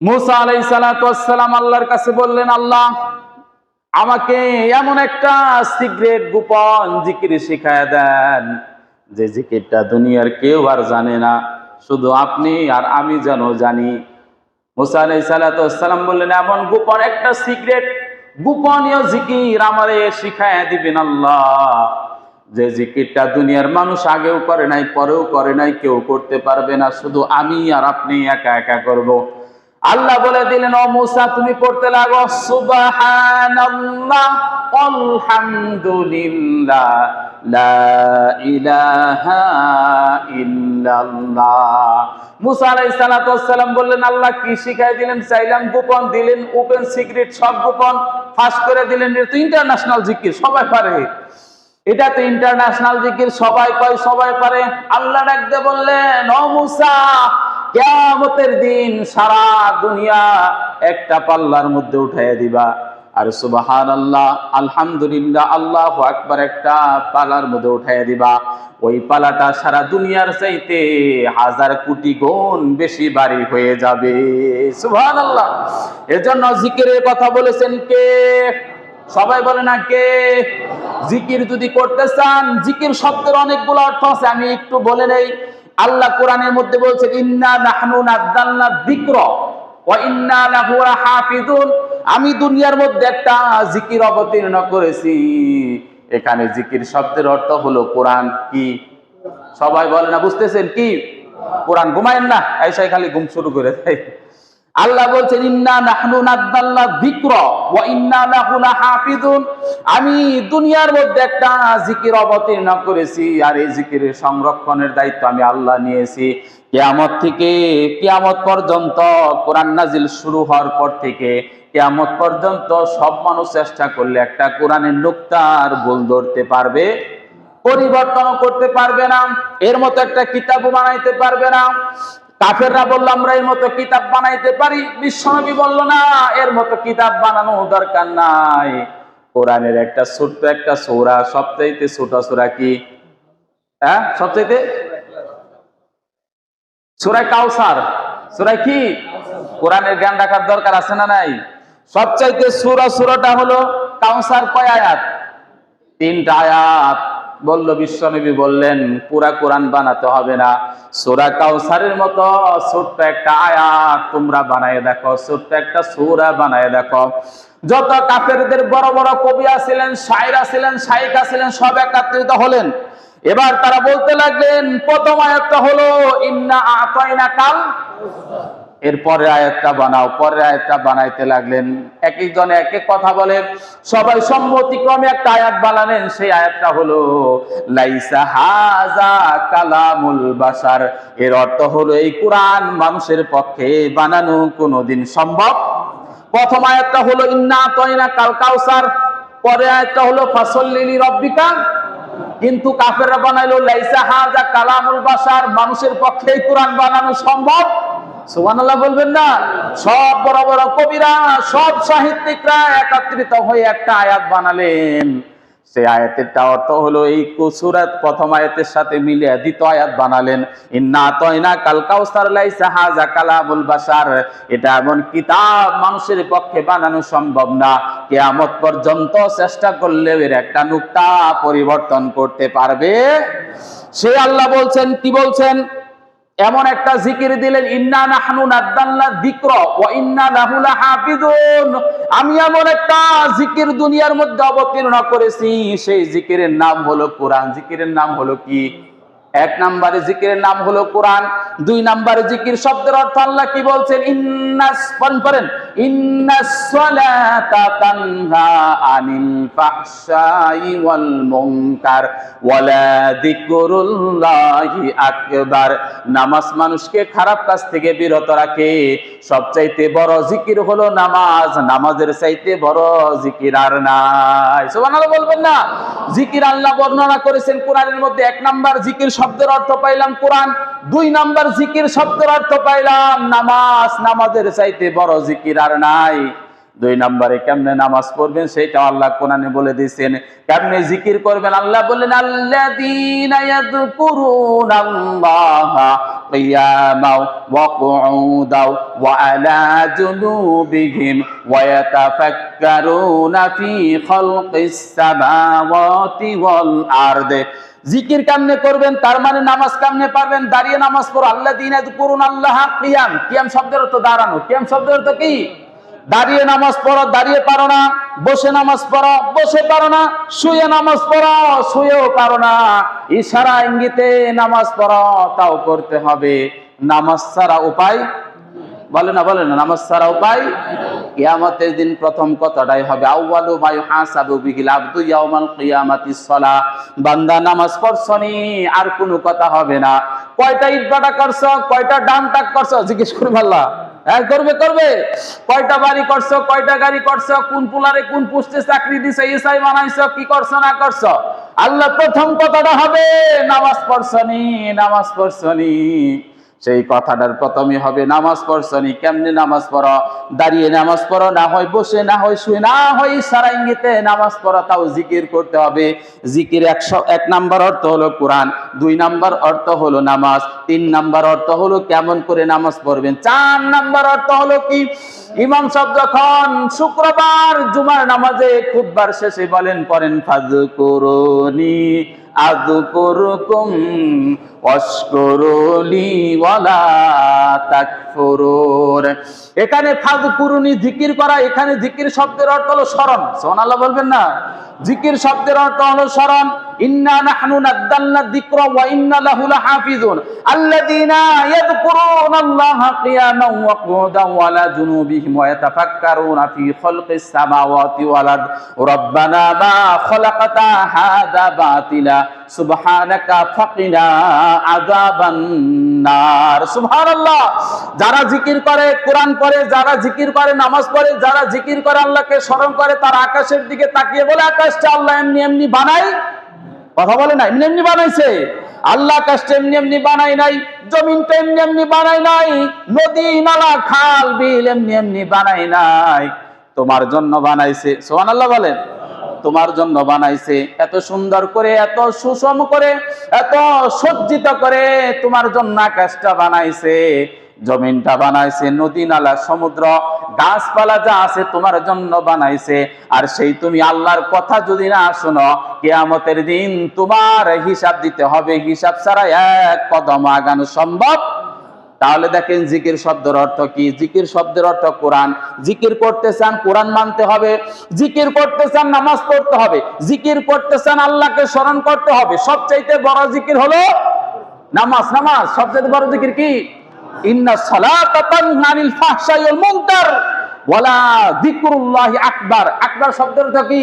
মুসা আলাই সালাম আল্লাহর কাছে বললেন, আল্লাহ, আমাকে এমন একটা সিক্রেট গোপন জিকির শিখায় দেন, যে জিকিরটা দুনিয়ার কেউ আর জানে না। শুধু আপনি আর আমি যেন জানি। মুসা আলাই সালাম বললেন, এমন গোপন একটা সিক্রেট, গোপনীয় জিকির আমারে শিখায় দিবেন আল্লাহ। যে জিকিরটা দুনিয়ার মানুষ আগেও করে নাই, পরেও করে নাই, কেউ করতে পারবে না। শুধু আমি আর আপনি একা একা করব। আল্লাহ বলে দিলেন, ও মুসা, তুমি পড়তে লাগো, সুবহানাল্লাহ মুসা আলাইহিস সালাতু বললেন, আল্লাহ কি শিখাই দিলেন? চাইলাম গোপন, দিলেন ওপেন সিক্রেট, সব গোপন, ফাঁস করে দিলেন। এটা ইন্টারন্যাশনাল জিকির, সবাই পারে। এটা তো ইন্টারন্যাশনাল জিকির, সবাই পায় সবাই পারে। আল্লাহ ডাকতে বললেন, ও মুসা কেয়ামতের দিন সারা দুনিয়া একটা পাল্লার মধ্যে উঠাইয়া দিবা। আর সুবাহান আল্লাহ আলহামদুলিল্লাহ, আল্লাহ আকবার, একটা পালার মধ্যে উঠাইয়া দিবা। ওই পালাটা সারা দুনিয়ার চাইতে হাজার কোটি গুণ বেশি বাড়ি হয়ে যাবে। সুবহান আল্লাহ এজন্য জিকিরের কথা বলেছেন কে? সবাই বলে না কে? জিকির যদি করতে চান, জিকির শব্দের অনেকগুলো অর্থ আছে, আমি একটু বলে নেই। আল্লাহ কোরআনের মধ্যে বলছেন ইন্না নাহনু নাযালনা যিকর ওয়া ইন্না লাহু হাফিজুন। আমি দুনিয়ার মধ্যে একটা জিকির অবতীর্ণ করেছি। এখানে জিকির শব্দের অর্থ হলো কোরআন কি? সবাই বলে না, বুঝতেছেন কি? কোরআন ঘুমায়েন না। এসে খালি ঘুম শুরু করে দেয়। আল্লাহ বলছেন, ইন্না নাহনু নাযালনা যিকর ওয়া ইন্না লাহু লাহাফিজুন আমি দুনিয়ার মধ্যে একটা জিকির অবতীর্ণ করেছি, আর এই জিকিরের সংরক্ষণের দায়িত্ব আমি আল্লাহ নিয়েছি। কিয়ামত থেকে, কিয়ামত পর্যন্ত কোরআন নাজিল শুরু হওয়ার পর থেকে, কিয়ামত পর্যন্ত সব মানুষ চেষ্টা করলে একটা কোরআনের নুক্তার ভুল ধরতে পারবে পরিবর্তন করতে পারবে না, এর মতো একটা কিতাব বানাইতে পারবে না। কাফেররা বলল, আমরা এর মতো কিতাব বানাইতে পারি? বিশ্বনবী বলল, না, এর মতো কিতাব বানানো দরকার নাই। কোরআনের একটা ছোট্ট একটা সৌরা, সবচাইতে ছোট সৌরা কি? হ্যাঁ সবচাইতে? সুরায় কাউসার সুরায় কি? কোরআনের জ্ঞান রাখার দরকার আছে না নাই? সবচাইতে সুরা, সুরাটা হলো কাউসার কয় আয়াত? তিনটা আয়াত। বলল, বিশ্বনবী বললেন, পুরা কোরআন বানাতে হবে না। সুরা কাউসারের মতো ছোট্ট একটা আয়াত তোমরা বানায় দেখো, ছোট্ট একটা সুরা বানায় দেখো। যত কাফেরদের বড় বড় কবি আছিলেন, শায়ের আছিলেন শাইক আছিলেন, সব একাত্রিত হলেন। এবার তারা বলতে লাগলেন, প্রথম আয়াতটা হলো, ইন্না আতাইনা কাল এরপরে আয়াতটা বানাও, পরের আয়াতটা বানাইতে লাগলেন। এক একজনে এক এক কথা বলেন। সবাই সম্মতিক্রমে একটা আয়াত বানালেন, সেই আয়াতটা হলো, লাইসা হাজা কালামুল বাসার এর অর্থ হলো, এই কোরআন মানুষের পক্ষে বানানো কোনোদিন সম্ভব। প্রথম আয়াতটা হলো, ইন্না তয়না কাল কাউসার। পরে আয়াতটা হলো, ফাসল্লিলি রব্বিকা। কিন্তু কাফেররা বানাইলো, লাইসা হাজা কালামুল বাসার মানুষের পক্ষে কোরআন বানানো সম্ভব। বলবেন না। সব বড় বড় কবিরা, সব সাহিত্যিকরা একত্রিত হয়ে একটা আয়াত বানালেন। সেই অর্থ হলো এই প্রথম আয়াতের সাথে আয়াত বানালেন। এটা এমন মানুষের পক্ষে বানানো সম্ভব না। কিয়ামত পর্যন্ত চেষ্টা করলে এর একটা নুক্তা পরিবর্তন করতে পারবে। সে আল্লাহ বলছেন, কি বলছেন? এমন একটা জিকির দিলেন, ইন্না নাহনু নাদাল্লা যিকর ওয়া ইন্না লাহু লাহাফিজুন। আমি এমন একটা জিকির দুনিয়ার মধ্যে অবতীর্ণ করেছি, সেই জিকিরের নাম হলো কোরআন। জিকিরের নাম হলো কি? এক নম্বরে জিকিরের নাম হলো কোরআন, দুই নম্বরে জিকির শব্দের অর্থ আল্লাহ কি বলছেন? ইন্নাস পড়েন পড়েন? ইন্নাস সালাতা তানহা আনিল ফাহশাই ওয়াল মুনকার ওয়ালা যিকরুল্লাহি আকবার। নামাজ মানুষকে খারাপ কাজ থেকে বিরত রাখে। সবচাইতে বড় জিকির হলো নামাজ। নামাজের চাইতে বড় জিকির আর নাই। সুবহানাল্লাহ বলবেন না। জিকির আল্লাহ বর্ণনা করেছেন কোরআনের মধ্যে। এক নাম্বার জিকির শব্দের অর্থ পাইলাম কোরআন। দুই নাম্বার জিকির শব্দের অর্থ পাইলাম নামাজ। নামাজের চাইতে বড় জিকির আর নাই। দুই নম্বরে কেমনে নামাজ পড়বেন সেটা আল্লাহ কোরআনে বলে দিয়েছেন। কেমনে জিকির করবেন আল্লাহ বললেন, আল্লাযীনা ইয়াযকুরুনাল্লাহা কিয়ামাও ওয়া কুউদাও ওয়া আলা জুনুবিহিম ওয়া ইয়াতাফাক্কারুনা ফি খালকিস সামাওয়াতি ওয়াল আরদি। জিকির কামনে করবেন, তার মানে নামাজ কামনে পারবেন, দাঁড়িয়ে নামাজ পড়ো আল্লাহ দিন করুন আল্লাহ কিয়াম। কিয়াম শব্দের অর্থ দাঁড়ানো। কিয়াম শব্দের অর্থ কি? দাঁড়িয়ে নামাজ পড়ো, দাঁড়িয়ে পারো না, বসে নামাজ পড়ো, বসে পারো না, শুয়ে নামাজ পড়ো, শুয়েও পারো না। ইশারা ইঙ্গিতে নামাজ পড়ো, তাও করতে হবে। নামাজ ছাড়া উপায়? বলে না বলে না, নামাজ ছাড়া উপায়? কিয়ামতের দিন প্রথম কথাটাই হবে, আউয়ালু মা ইউহাসাবু বিহিল আবদু ইয়াউমাল কিয়ামাতিস সালা। বান্দা নামাজ পড়ছনি, আর কোনো কথা হবে না। কয়টা ইটবাটা করছ, কয়টা ডান টাক করছ, জিজ্ঞেস করবে আল্লাহ। হ্যাঁ করবে করবে। কয়টা বাড়ি করছ, কয়টা গাড়ি করছ, কোন পুলারে কোন পুষ্টে চাকরি দিছে, এসআই বানাইছো, কি করছ, না করছ। আল্লাহ প্রথম কথাটা হবে, নামাজ পড়ছনি নামাজ পড়ছনি। সেই কথাটার প্রথমে হবে, নামাজ পড়ছনি কেমনে নামাজ পড়ো? দাঁড়িয়ে নামাজ পড়ো, না হয় বসে, না হয় শুয়ে, না হয় সারা ইঙ্গিতে নামাজ পড়ো, তাও জিকির করতে হবে। জিকির একশো, এক নাম্বার অর্থ হলো কোরআন, দুই নাম্বার অর্থ হলো নামাজ, তিন নাম্বার অর্থ হলো কেমন করে নামাজ পড়বেন, চার নাম্বার অর্থ হলো কি? ইমাম সাহেব যখন শুক্রবার জুমার নামাজে খুববার শেষে বলেন, পড়েন ফাজু ওয়াশকুরুলি ওয়ালা তাকফুরুন এখানে ফাযকুরুনি জিকির করা, এখানে জিকির শব্দের অর্থ হলো স্মরণ। সুবহানাল্লাহ বলবেন না? জিকির শব্দের অর্থ হলো স্মরণ। ইন্না নাহনু নাযালনা যিকরা ওয়া ইন্না লাহু লাহাফিজুন। আল্লাযীনা ইয়াযকুরুনাল্লাহা কিয়ামান ওয়া কুউদান ওয়া আলা জুনুবিহিম ওয়া ইয়াতাফাক্কারুনা ফি খালকিস সামাওয়াতি ওয়াল আরদ। রাব্বানা মা খালাকতা হাযা বাতিলা। সুবহানাকা ফাকিনা যারা জিকির করে, কোরআন পড়ে, যারা জিকির করে, নামাজ পড়ে, যারা জিকির করে, আল্লাহকে স্মরণ করে, তারা আকাশের দিকে তাকিয়ে বলে, আকাশটা আল্লাহ এমনি এমনি বানায় কথা বলে না, এমনি এমনি বানাইছে। আল্লাহ আকাশটা এমনি এমনি বানাই নাই, জমিনটা এমনি এমনি বানাই নাই, নদী, নালা, খাল, বিল এমনি এমনি বানাই নাই। তোমার জন্য বানাইছে। সোহান আল্লাহ বলেন। তোমার জন্য বানাইছে। এত সুন্দর করে, এত সুষম করে, এত সজ্জিত করে তোমার জন্য আকাশটা বানাইছে। জমিনটা বানাইছে, নদী, নালা, সমুদ্র, গাছপালা যা আছে তোমার জন্য বানাইছে। আর সেই তুমি আল্লাহর কথা যদি না শোনো, কেয়ামতের দিন তোমার হিসাব দিতে হবে। হিসাব ছাড়া এক কদম আগানো সম্ভব তাহলে দেখেন জিকির শব্দের অর্থ কি? জিকির শব্দের অর্থ কোরআন। জিকির করতে চান, কোরআন মানতে হবে। জিকির করতে চান, নামাজ পড়তে হবে। জিকির করতে চান, আল্লাহকে স্মরণ করতে হবে। সবচাইতে বড় জিকির হলো নামাজ। নামাজ সবচাইতে বড় জিকির কি? ইন্না সালাতা তানহা আনিল ফাহশাই ওয়াল মুনকার ওয়ালা যিকরুল্লাহি আকবার। আকবার শব্দের অর্থ কি?